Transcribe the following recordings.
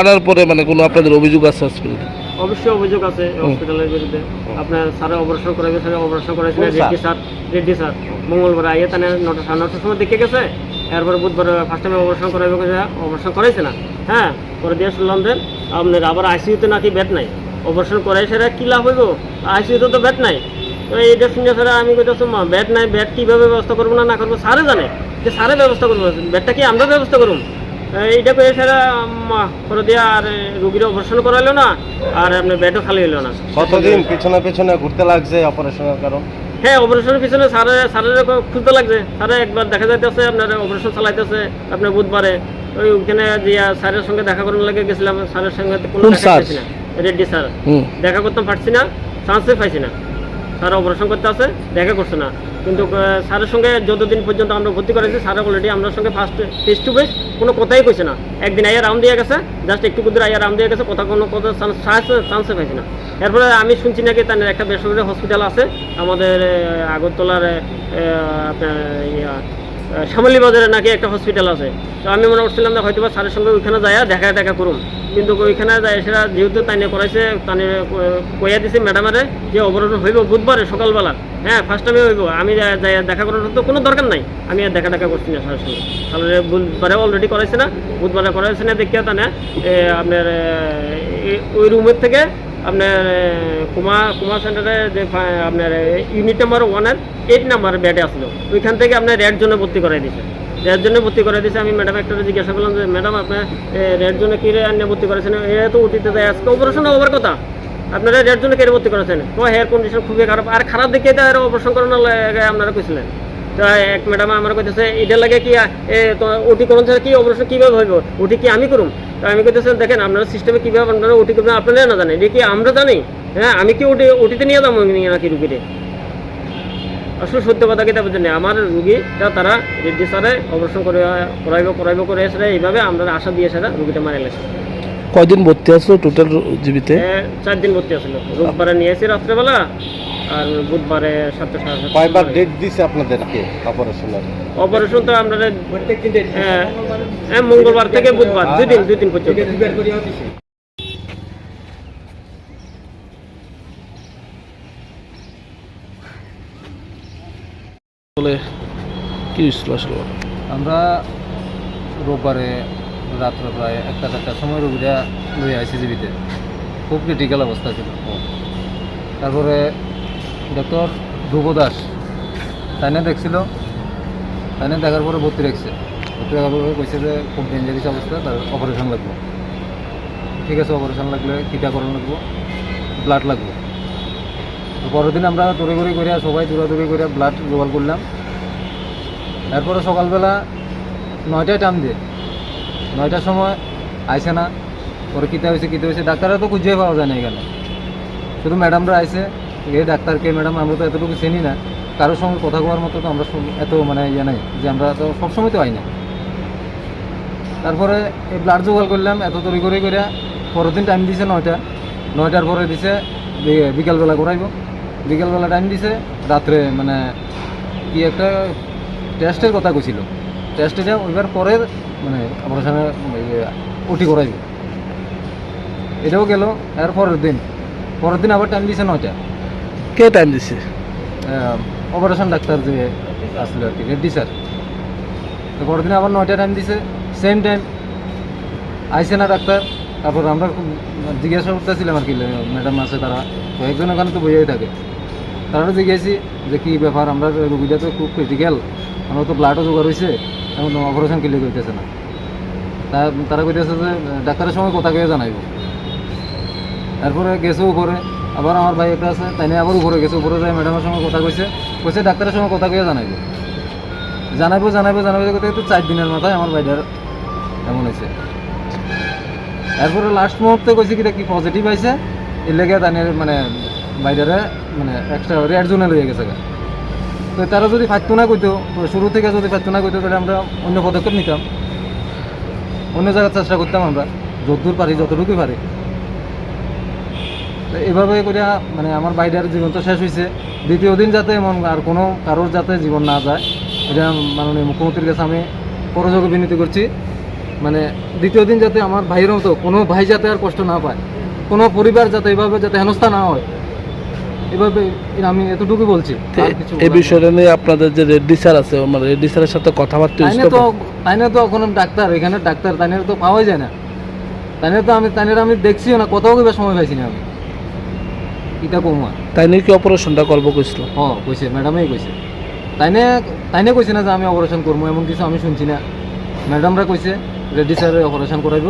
আনার পরে মানে কোনো আপনাদের অভিযোগ আছে হসপিটালে অবশ্যই অভিযোগ আছে হসপিটালের বিরুদ্ধে। আপনার স্যারে অপারেশন করাবে স্যারে অপারেশন করাইছে রেড্ডি স্যার। রেড্ডি স্যার। মঙ্গলবার আইয়ে নটা সাড়ে নটার সময় দেখে গেছে। এরপরে বুধবার ফার্স্ট টাইমে অপারেশন করাইবে অপারেশন করাইছে না। হ্যাঁ করে দিয়ে শুনলাম যে আপনার আবার আইসিইউতে নাকি বেড নাই। অপারেশন করাই সেটা কী লাভ হইব? আইসিইউতে তো বেড নাই। তো এইটা শুনে স্যার আমি কইতেছি বেড নাই বেড কীভাবে ব্যবস্থা করব না না করব? স্যারে জানে যে স্যারে ব্যবস্থা করব। বেডটা কি আমরা ব্যবস্থা করুন এইটা করে স্যার করে দিয়ে আর রুগীর অপারেশন করাইলো না আর আপনার বেডও খালি হইল না। কতদিন পিছনে পিছনে ঘুরতে লাগছে অপারেশনের কারণ? হ্যাঁ অপারেশনের পিছনে স্যারে স্যারের খুঁজতে লাগছে। স্যারে একবার দেখা যাইতেছে আপনার অপারেশন চালাইতেছে আপনার বুধবারে। ওই ওখানে দিয়া স্যারের সঙ্গে দেখা করার লাগে গেছিলাম স্যারের সঙ্গে কোনো দেখা স্যার? পাইছি না। রেড্ডি স্যার দেখা করতাম পারছি না চান্সে পাইছি না। স্যার অপারেশন করতে আছে, দেখা করছে না। কিন্তু স্যারের সঙ্গে যতদিন পর্যন্ত আমরা ভর্তি করেছি, স্যার অলরেডি আমার সঙ্গে ফার্স্ট ফেস টু ফেস কোনো কথাই কইছে না। একদিন আইয়া রাউন্ড দিয়ে গেছে জাস্ট একটু কুদুর আইয়া রাউন্ড দিয়ে গেছে, কথা কোনো কথা চান্সে পাইছি না। এরপরে আমি শুনছি নাকি তার একটা বেসরকারি হসপিটাল আছে, আমাদের আগরতলার আপনার শ্যামলী বাজারে নাকি একটা হসপিটাল আছে। তো আমি মনে করছিলাম যে হয়তো স্যারের সঙ্গে ওইখানে যায় দেখা দেখা করুন কিন্তু ওইখানে যায় সেটা যেহেতু তাই নিয়ে করাইছে তাই কইয়া দিছে ম্যাডামারে যে অবরোধন হইব বুধবারে সকালবেলা। হ্যাঁ ফার্স্ট টাইমে হইব। আমি দেখা করার তো কোনো দরকার নাই। আমি আর দেখা দেখা করছি না স্যারের সঙ্গে। তাহলে বুধবারে অলরেডি করাইছে না। বুধবারে করাইছে না দেখিয়া তানে আপনার ওই রুমের থেকে আপনার কুমা কুমা সেন্টারে যে আপনার ইউনিট নাম্বার ওয়ানের এইট নাম্বার বেডে আসলো। ওইখান থেকে আপনার রেড জন্য ভর্তি করাই দিয়েছে রেড জন্য ভর্তি করাই দিয়েছে আমি ম্যাডাম একটা জিজ্ঞাসা করলাম যে ম্যাডাম আপনার রেড জন্য কি আনিয়ে ভর্তি করেছেন? এ তো উঠিতে যায়, আজকে অপারেশন হবার কথা। আপনারা রেড জন্য কেটে ভর্তি করেছেন? তো হেয়ার কন্ডিশন খুবই খারাপ। আর খারাপ দেখে তো আর অপারেশন করানোর লাগে আপনারা কইছিলেন। এক ম্যাডাম আমার কইতেছে এটা লাগে কি ওটি করুন ছাড়া কি অপারেশন কীভাবে হইব? ওটি কি আমি করুম? তো আমি কইতেছেন দেখেন আপনারা সিস্টেমে কীভাবে আপনারা ওটি করবেন আপনারা না জানেন। এটা কি আমরা জানি? হ্যাঁ আমি কি ওটি ওটিতে নিয়ে যাব নাকি রুগীরে? আসলে সত্য কথা কি তারপর জানি আমার রুগীটা তারা রেড্ডি স্যারে অপারেশন করে করাইব করাইব করে এসে এইভাবে আমরা আশা দিয়ে সেটা রুগীটা মারা গেছে। কয়দিন ভর্তি আসলো টোটাল জীবিতে? চার দিন ভর্তি আসছিল রোববারে নিয়ে এসে রাত্রেবেলা আর বুধবারে সাতটা সাড়ে সাতটা কয়বার ডেট দিছে আপনাদেরকে অপারেশনের অপারেশন তো আমরা হ্যাঁ, হ্যাঁ মঙ্গলবার থেকে বুধবার দুই দিন দুই দিন পর্যন্ত। কি হয়েছিল আসলে? আমরা রোববারে রাত্রে প্রায় একটা চারটার সময় রোগীরা লই আইসি জীবিতে খুব ক্রিটিক্যাল অবস্থা ছিল। তারপরে ডক্টর ধ্রুব দাস। তাইনে দেখছিল, তাইনে দেখার পরে ভর্তি রাখছে। ভর্তি রাখার পরে কইছে যে, খুব ডেঞ্জারিস অবস্থা, তার অপারেশন লাগবে। ঠিক আছে অপারেশন লাগলে টিকাকরণ লাগবো ব্লাড লাগবে। পরের দিন আমরা দৌড়ে করে সবাই দৌড়াদৌড়ি করে ব্লাড জোগাড় করলাম। এরপরে সকালবেলা নয়টায় টাইম দিয়ে, নয়টার সময় আইসে না। পরে কিতা হয়েছে কিতা হয়েছে ডাক্তাররা তো খুঁজে পাওয়া যায় না এখানে। শুধু ম্যাডামরা আইসে এই ডাক্তারকে, ম্যাডাম, আমরা তো এতটুকু চিনি না। কারোর সঙ্গে কথা বলার মতো তো আমরা এত মানে ইয়ে নাই, যে আমরা তো সবসময় তো আই না। তারপরে এই ব্লাড জোগাড় করলাম, এত তৈরি করে করে, পরের দিন টাইম দিছে নয়টা। নয়টার পরে দিছে বিকালবেলা করাইব বিকালবেলা টাইম দিছে, রাত্রে মানে কি একটা টেস্টের কথা কইছিল। টেস্টে যা ওইবার পরে মানে অপারেশনে ওটি করাইব এটাও গেল, এর পরের দিন। পরের দিন আবার টাইম দিছে নয়টা। কে টাইম দিছে? অপারেশন ডাক্তার যে আসলে আর কি রেড্ডি স্যার তো পরের দিন আবার নয়টা টাইম দিছে সেম টাইম আইসে না ডাক্তার। তারপর আমরা খুব জিজ্ঞাসা করতেছিলাম আর কি ম্যাডাম আছে তারা, তো একজন ওখানে তো বইয়াই থাকে। তারা জিজ্ঞাসি যে কী ব্যাপার, আমরা রুগীটা তো খুব ক্রিটিক্যাল আমরা তো ব্লাডও জোগাড় হয়েছে এখন অপারেশন কিলে করতেছে না। তা তারা কইতেছে যে, ডাক্তারের সঙ্গে কথা কয়ে জানাইব। তারপরে গেছে উপরে আবার আমার ভাই একটা আছে তাই আবার উপরে গেছে উপরে যায় ম্যাডামের সঙ্গে কথা কইছে কইছে ডাক্তারের সঙ্গে কথা কয়ে জানাইব জানাইবো জানাইবো জানাইবো করতে তো চার দিনের মাথায় আমার ভাইটার এমন হয়েছে এরপরে লাস্ট মুহূর্তে কইছে কি কি পজিটিভ আইছে এর লেগে মানে বাইরে মানে এক্সট্রা রেড জোনে লয়ে গেছে। তো তারা যদি ফাটতো না কইতো শুরু থেকে যদি ফাটতো না কইতো তাহলে আমরা অন্য পদক্ষেপ নিতাম অন্য জায়গায় চেষ্টা করতাম আমরা যতদূর পারি যতটুকুই পারি এভাবে করে মানে আমার বাইরের জীবন তো শেষ হয়েছে দ্বিতীয় দিন যাতে এমন আর কোনো কারোর যাতে জীবন না যায় এটা মাননীয় মুখ্যমন্ত্রীর কাছে আমি করযোগে বিনতি করছি। মানে দ্বিতীয় দিন যাতে আমার ভাইয়ের মতো কোনো ভাই যাতে আর কষ্ট না পায় কোনো পরিবার যাতে এভাবে যাতে হেনস্থা না হয় এভাবে আমি এতটুকু বলছি এই বিষয়টা নিয়ে আপনাদের যে রেড্ডি স্যার আছে মানে রেড্ডি স্যারের সাথে কথাবার্তা তাইনে তো তাইনে তো কোনো ডাক্তার এখানে ডাক্তার তাইনে তো পাওয়াই যায় না। তাইনে তো আমি তাইনের আমি দেখছিও না কোথাও সময় পাইছি না আমি। ইটা কমা তাই নিয়ে কি অপারেশনটা করব কইছিল হ কইছে ম্যাডামেই কইছে তাইনে তাইনে কইছে না যে আমি অপারেশন করব এমন কিছু আমি শুনছি না। ম্যাডামরা কইছে রেড্ডি স্যার অপারেশন করাইব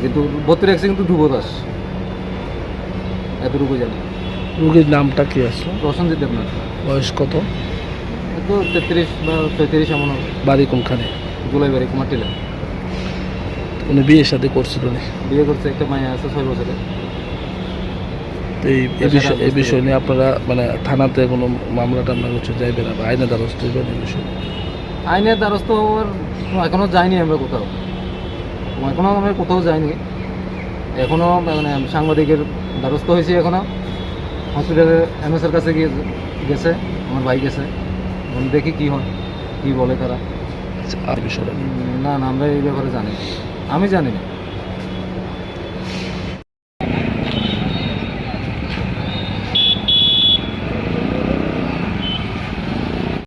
কিন্তু ভর্তি রাখছে কিন্তু ধ্রুব দাস এতটুকু জানি রুগীর নামটা কি আসলো প্রসঞ্জিত দেবনাথ বয়স কত? তো তেত্রিশ বা পঁয়ত্রিশ এমন হবে বাড়ি কোনখানে? গোলাইবাড়ি কুমারটিলা উনি বিয়ে শাদী করছিল বিয়ে করছে একটা মায়া আছে ছয় বছরে তো এই বিষয় এই বিষয় নিয়ে আপনারা মানে থানাতে কোনো মামলা টামলা কিছু যাইবে না বা আইনে দ্বারস্থ হইবেন এই বিষয়ে? আইনের দ্বারস্থ হওয়ার এখনও যাইনি আমরা কোথাও। এখনও আমরা কোথাও যাইনি। এখনও মানে সাংবাদিকের দ্বারস্থ হয়েছি এখনও। হসপিটালে এমএসের কাছে গিয়ে গেছে আমার ভাই গেছে। দেখি কি হয় কি বলে তারা? আচ্ছা, আর বিষয়টা না না আমরা এই ব্যাপারে জানি আমি জানি না।